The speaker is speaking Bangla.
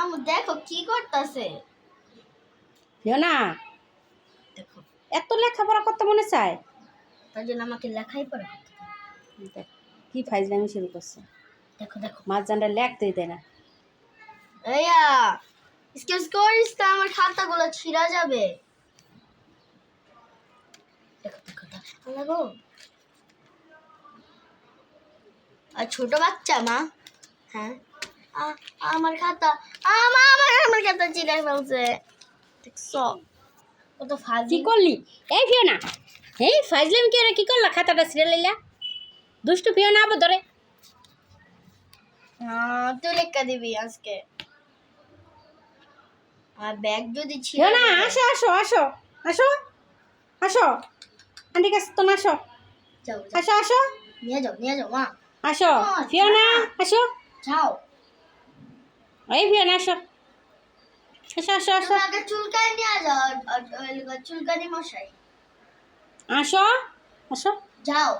আম্মু দেখো কি করতেছে। ফিওনা দেখো। এত লেখাপড়া করতে মনে চায়? তার জন্য আমাকে লেখাই পড়া করতে। দেখ, কি ফাইজলামি শুরু করছে। দেখো দেখো। মাছ জানটা লেখতেই দেয় না। এইয়া স্কেচ করিস তো আমার খাতাগুলো ছিঁড়া যাবে। দেখো দেখো দেখো। আর ছোট বাচ্চা মা। হ্যাঁ? আমার খাতা আমা আমার আমার খাতা ছিঁড়ে ফেলছে। দেখছ? কত কি ফাজি করলি? এই ফিওনা এই ফাইজলামি কি কি করলা? খাতাটা ছিঁড়ে লাইলা। দুষ্টু ফিওনা আবার ধরে তুই লেখা দিবি আজকে। আর ব্যাগ যদি ফিওনা যায়- আসো আসো আসো আসো আসো। আন্টি কাছে তো আসো। আসো আসো। নিয়ে যাও নিয়ে যাও মা। আসো ও, ফিওনা আসো। যাও। এই ফিওনা আসো। আসো আসো আসো। আগে চুলকানি নিয়ে যাও চুলকানি মশাই। আসো আসো। যাও।